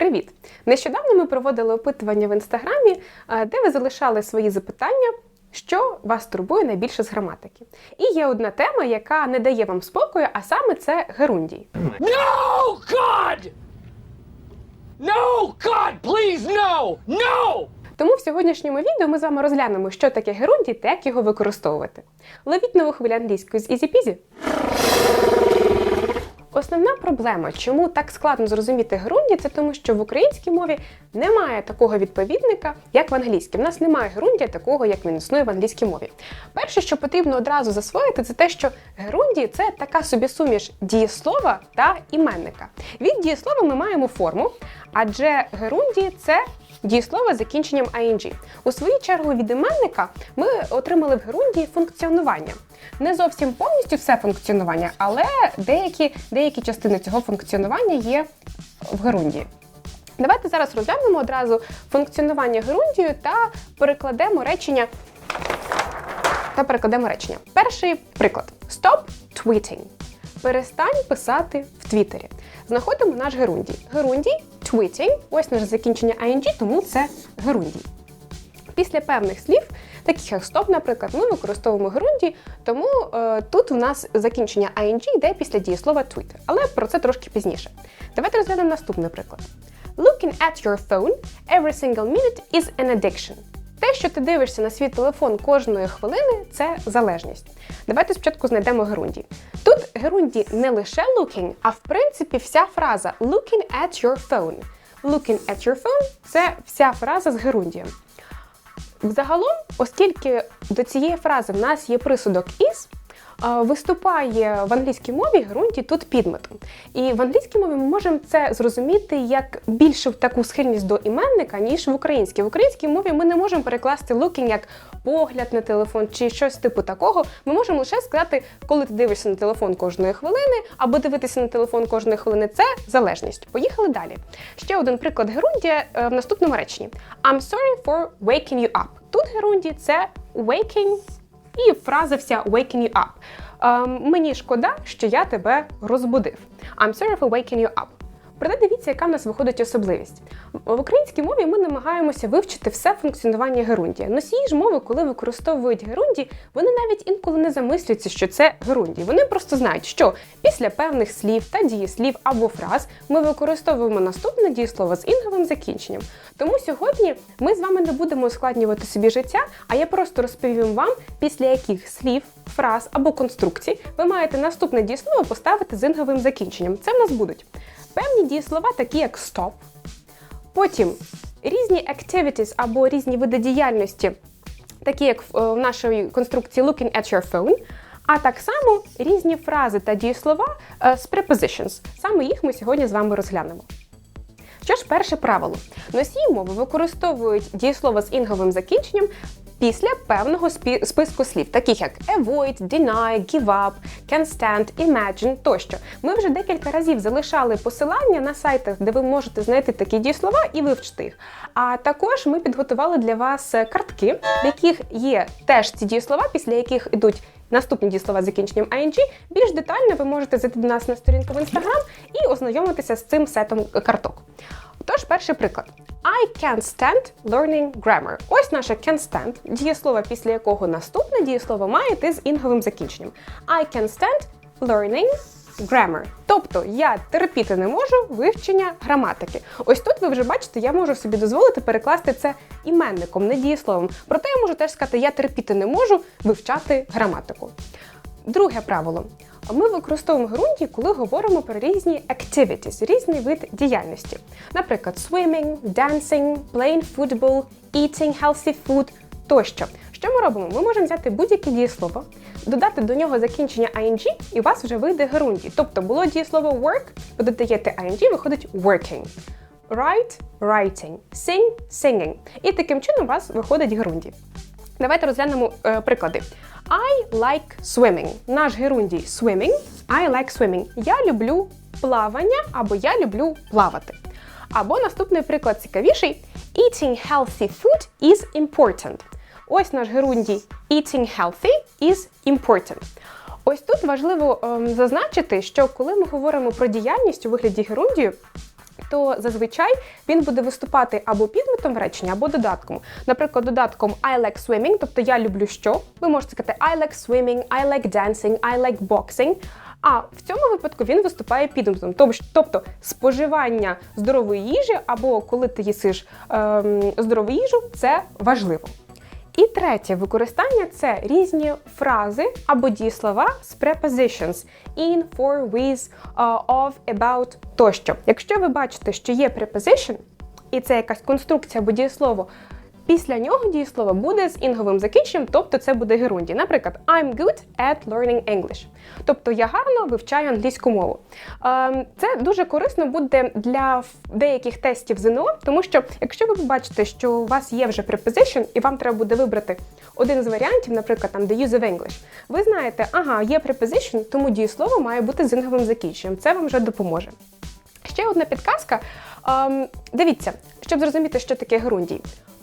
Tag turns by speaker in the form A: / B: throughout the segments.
A: Привіт! Нещодавно ми проводили опитування в інстаграмі, е, де ви залишали свої запитання, що вас турбує найбільше з граматики. І є одна тема, яка не дає вам спокою, а саме це герундій.
B: No, God! No, God, please, no! No!
A: Тому в сьогоднішньому відео ми з вами розглянемо, що таке герундій та як його використовувати. Ловіть нову хвилю англійської з Peasy. Основна проблема, чому так складно зрозуміти герунді, це тому, що в українській мові немає такого відповідника, як в англійській. В нас немає герундія такого, як він існує в англійській мові. Перше, що потрібно одразу засвоїти, це те, що герундій це така собі суміш дієслова та іменника. Від дієслова ми маємо форму, адже герундій це дієслово з закінченням ing. У свою чергу від іменника ми отримали в герундії функціонування. Не зовсім повністю все функціонування, але деякі, деякі частини цього функціонування є в герундії. Давайте зараз розглянемо одразу функціонування герундію та перекладемо речення. Та перекладемо речення. Перший приклад: Stop tweeting. Перестань писати в Твіттері. Знаходимо наш герундій. Герундій tweeting, ось наше закінчення ing, тому це герундій. Після певних слів, таких як стоп, наприклад, ми використовуємо герундій, тому е, тут у нас закінчення ing йде після дієслова tweet. Але про це трошки пізніше. Давайте розглянемо наступний приклад. Looking at your phone every single minute is an addiction. Те, що ти дивишся на свій телефон кожної хвилини, це залежність. Давайте спочатку знайдемо герундій. Тут герундій не лише looking, а в принципі вся фраза looking at your phone. Looking at your phone це вся фраза з герундієм. Взагалом, оскільки до цієї фрази в нас є присудок is, виступає в англійській мові ґрунті тут підметом. І в англійській мові ми можемо це зрозуміти як більше таку схильність до іменника, ніж в українській. В українській мові ми не можемо перекласти looking як погляд на телефон чи щось типу такого. Ми можемо лише сказати, коли ти дивишся на телефон кожної хвилини, або дивитися на телефон кожної хвилини це залежність. Поїхали далі. Ще один приклад герундія е, в наступному реченні: I'm sorry for waking you up. Тут герундій це waking і фраза вся waking you up. Ем, мені шкода, що я тебе розбудив. I'm sorry for waking you up. Проте дивіться, яка в нас виходить особливість. В українській мові ми намагаємося вивчити все функціонування герундія. Носії ж мови, коли використовують герунді, вони навіть інколи не замислюються, що це герундій. Вони просто знають, що після певних слів та дієслів або фраз ми використовуємо наступне дієслово з інговим закінченням. Тому сьогодні ми з вами не будемо ускладнювати собі життя, а я просто розповім вам, після яких слів, фраз або конструкцій ви маєте наступне дієслово поставити з інговим закінченням. Це в нас будуть певні дієслова, такі як stop, потім різні activities або різні види діяльності, такі як в е, нашій конструкції looking at your phone, а так само різні фрази та дієслова е, з prepositions. Саме їх ми сьогодні з вами розглянемо. Що ж, перше правило. Носії мови використовують дієслова з інговим закінченням після певного списку слів, таких як avoid, deny, give up, can stand, imagine тощо. Ми вже декілька разів залишали посилання на сайтах, де ви можете знайти такі дієслова і вивчити їх. А також ми підготували для вас е, картки, в яких є теж ці дієслова, після яких ідуть наступні дієслова з закінченням ing. Більш детально ви можете зайти до нас на сторінку в інстаграм і ознайомитися з цим сетом карток. Тож, перший приклад. I can't stand learning grammar. Ось наше can stand, дієслово, після якого наступне дієслово має йти з інговим закінченням. I can stand learning grammar. Тобто я терпіти не можу вивчення граматики. Ось тут ви вже бачите, я можу собі дозволити перекласти це іменником, не дієсловом. Проте я можу теж сказати, я терпіти не можу вивчати граматику. Друге правило. Ми використовуємо ґрунті, коли говоримо про різні activities, різний вид діяльності. Наприклад, swimming, dancing, playing football, eating healthy food тощо. Що ми робимо? Ми можемо взяти будь-яке дієслово, додати до нього закінчення ing, і у вас вже вийде ґрунті. Тобто було дієслово work, ви додаєте ing, виходить working. Write – writing, sing – singing. І таким чином у вас виходить ґрунті. Давайте розглянемо е, приклади. I like swimming. Наш герундій swimming. I like swimming. Я люблю плавання або я люблю плавати. Або наступний приклад цікавіший. Eating healthy food is important. Ось наш герундій eating healthy is important. Ось тут важливо ем, зазначити, що коли ми говоримо про діяльність у вигляді герундію, то зазвичай він буде виступати або підметом в реченні, або додатком. Наприклад, додатком I like swimming, тобто я люблю що. Ви можете сказати I like swimming, I like dancing, I like boxing. А в цьому випадку він виступає підметом. Тоб- Тобто споживання здорової їжі, або коли ти їсиш ем, здорову їжу, це важливо. І третє використання це різні фрази або дієслова з prepositions in, for, with, uh, of, about тощо. Якщо ви бачите, що є preposition, і це якась конструкція або дієслово, після нього дієслово буде з інговим закінченням, тобто це буде герунді. Наприклад, I'm good at learning English. Тобто я гарно вивчаю англійську мову. Ем, Це дуже корисно буде для деяких тестів ЗНО, тому що якщо ви побачите, що у вас є вже preposition, і вам треба буде вибрати один з варіантів, наприклад, там the use of English, ви знаєте, ага, є preposition, тому дієслово має бути з інговим закінченням. Це вам вже допоможе. Ще одна підказка. Ем, дивіться, щоб зрозуміти, що таке герундій.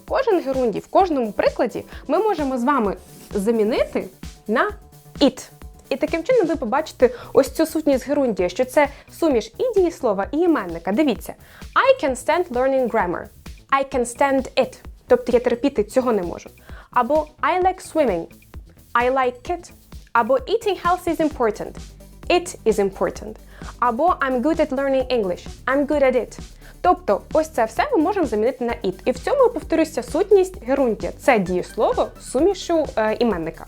A: Кожен герундій в кожному прикладі ми можемо з вами замінити на it. І таким чином ви побачите ось цю сутність герундія, що це суміш і дієслова, і іменника. Дивіться, I can stand learning grammar. I can stand it. Тобто я терпіти цього не можу. Або I like swimming. I like it. Або eating healthy is important. It is important. Або I'm good at learning English. I'm good at it. Тобто, ось це все ми можемо замінити на it. І в цьому повторюся сутність герундія. Це дієслово сумішу е, іменника.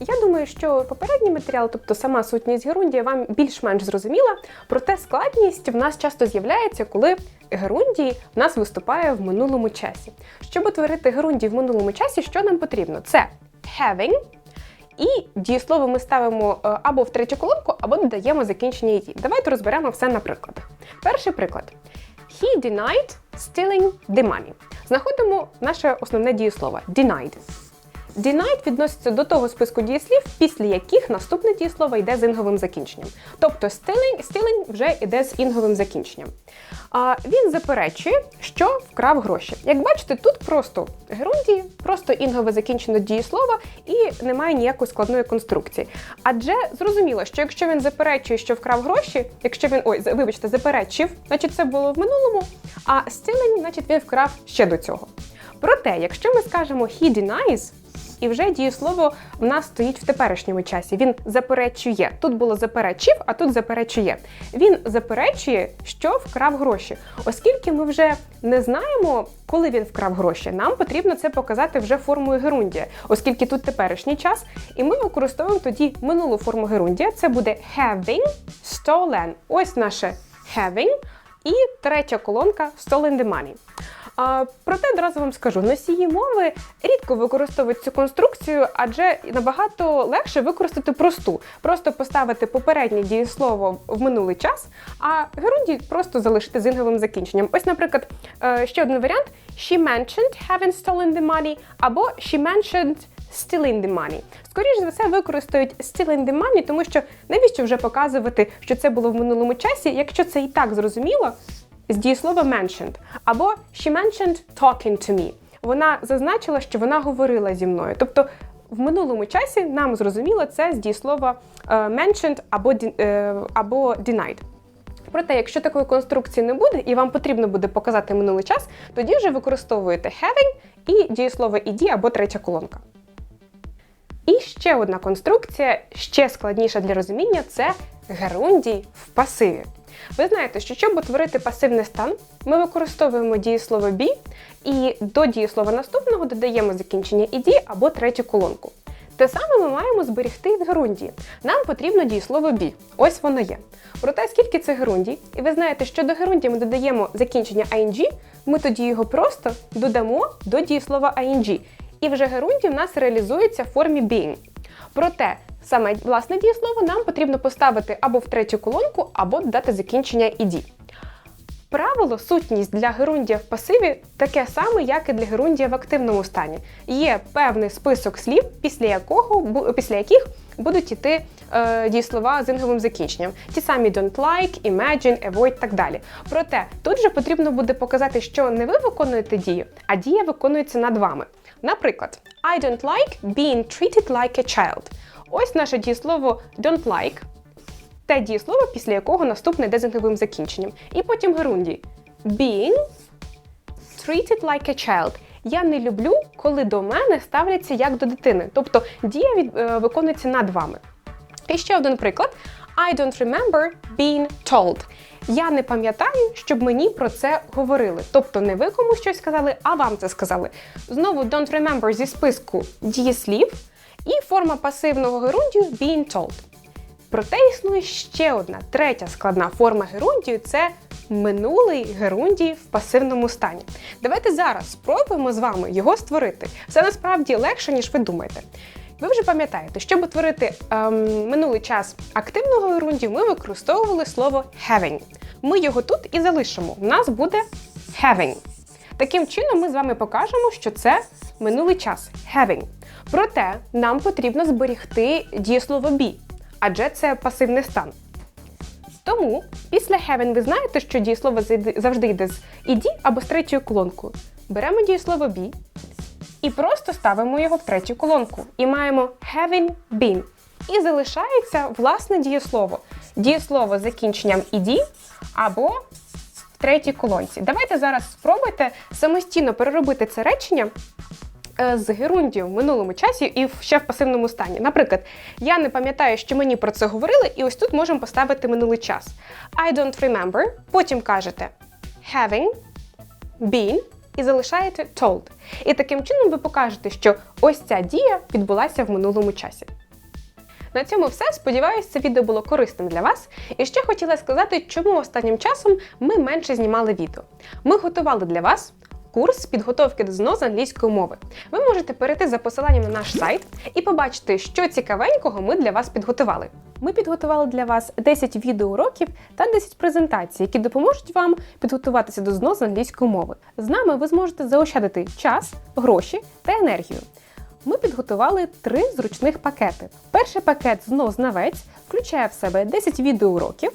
A: Я думаю, що попередній матеріал, тобто сама сутність герундія, вам більш-менш зрозуміла. Проте складність в нас часто з'являється, коли герундій в нас виступає в минулому часі. Щоб утворити герундій в минулому часі, що нам потрібно? Це having, і дієслово ми ставимо е, або в третю колонку, або додаємо закінчення «ed». Давайте розберемо все на прикладах. Перший приклад. He denied stealing the money. Знаходимо наше основне дієслово denied. Denied відноситься до того списку дієслів, після яких наступне дієслово йде з інговим закінченням. Тобто stealing, stealing вже йде з інговим закінченням. А, він заперечує, що вкрав гроші. Як бачите, тут просто герундії, просто інгове закінчено дієслово і немає ніякої складної конструкції. Адже зрозуміло, що якщо він заперечує, що вкрав гроші, якщо він ой, вибачте, заперечив, значить це було в минулому, а stealing, значить він вкрав ще до цього. Проте, якщо ми скажемо he denies, і вже дієслово в нас стоїть в теперішньому часі. Він заперечує. Тут було заперечив, а тут заперечує. Він заперечує, що вкрав гроші. Оскільки ми вже не знаємо, коли він вкрав гроші, нам потрібно це показати вже формою герундія, оскільки тут теперішній час, і ми використовуємо тоді минулу форму герундія. Це буде having stolen. Ось наше having. І третя колонка stolen the money. Проте одразу вам скажу, носії мови рідко використовують цю конструкцію, адже набагато легше використати просту, просто поставити попереднє дієслово в минулий час, а герундій просто залишити з інговим закінченням. Ось, наприклад, е, ще один варіант: She mentioned having stolen the money, або She mentioned stealing the money. Скоріше за все, використають stealing the money, тому що навіщо вже показувати, що це було в минулому часі, якщо це і так зрозуміло з дієслова mentioned. Або she mentioned talking to me. Вона зазначила, що вона говорила зі мною. Тобто в минулому часі нам зрозуміло це з дієслова е, mentioned або, е, або denied. Проте, якщо такої конструкції не буде, і вам потрібно буде показати минулий час, тоді вже використовуєте having і дієслово ed або третя колонка. І ще одна конструкція, ще складніша для розуміння, це герундій в пасиві. Ви знаєте, що щоб утворити пасивний стан, ми використовуємо дієслово be і до дієслова наступного додаємо закінчення ed або третю колонку. Те саме ми маємо зберегти і в герундії. Нам потрібно дієслово be. Ось воно є. Проте, скільки це герундій, і ви знаєте, що до герундії ми додаємо закінчення ing, ми тоді його просто додамо до дієслова ing. І вже герундій в нас реалізується в формі being. Проте саме власне дієслово нам потрібно поставити або в третю колонку, або додати закінчення ed. Правило, сутність для герундія в пасиві таке саме, як і для герундія в активному стані. Є певний список слів, після якого після яких будуть іти е, дієслова з інговим закінченням. Ті самі don't like, imagine, avoid так далі. Проте тут же потрібно буде показати, що не ви виконуєте дію, а дія виконується над вами. Наприклад, I don't like being treated like a child. Ось наше дієслово don't like. те дієслово, після якого наступне йде закінченням. І потім герундій. Being treated like a child. Я не люблю, коли до мене ставляться як до дитини. Тобто дія від, е, виконується над вами. І ще один приклад. I don't remember being told. Я не пам'ятаю, щоб мені про це говорили. Тобто не ви комусь щось сказали, а вам це сказали. Знову don't remember зі списку дієслів і форма пасивного герундію being told. Проте існує ще одна третя складна форма герундію це минулий герундій в пасивному стані. Давайте зараз спробуємо з вами його створити. Це насправді легше, ніж ви думаєте. Ви вже пам'ятаєте, щоб утворити ем, минулий час активного герундію, ми використовували слово having. Ми його тут і залишимо. У нас буде having. Таким чином, ми з вами покажемо, що це минулий час having. Проте нам потрібно зберігти дієслово be, адже це пасивний стан. Тому після having ви знаєте, що дієслово завжди йде з ed або з третьою колонкою. Беремо дієслово be і просто ставимо його в третю колонку. І маємо having been. І залишається власне дієслово. Дієслово з закінченням ed або в третій колонці. Давайте зараз спробуйте самостійно переробити це речення е, з герундію в минулому часі і ще в пасивному стані. Наприклад, я не пам'ятаю, що мені про це говорили, і ось тут можемо поставити минулий час. I don't remember. Потім кажете having been і залишаєте told. І таким чином ви покажете, що ось ця дія відбулася в минулому часі. На цьому все. Сподіваюся, це відео було корисним для вас. І ще хотіла сказати, чому останнім часом ми менше знімали відео. Ми готували для вас курс підготовки до ЗНО з англійської мови. Ви можете перейти за посиланням на наш сайт і побачити, що цікавенького ми для вас підготували. Ми підготували для вас 10 відеоуроків та 10 презентацій, які допоможуть вам підготуватися до ЗНО з англійської мови. З нами ви зможете заощадити час, гроші та енергію. Ми підготували три зручних пакети. Перший пакет «ЗНО знавець включає в себе 10 відеоуроків,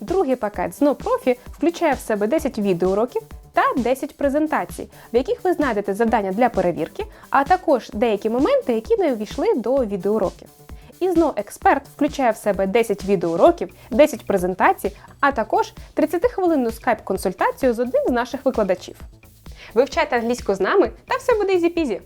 A: другий пакет «ЗНО профі включає в себе 10 відеоуроків та 10 презентацій, в яких ви знайдете завдання для перевірки, а також деякі моменти, які не увійшли до відеоуроків. І «ЗНО експерт включає в себе 10 відеоуроків, 10 презентацій, а також 30-хвилинну скайп-консультацію з одним з наших викладачів. Вивчайте англійську з нами, та все буде ізі-пізі!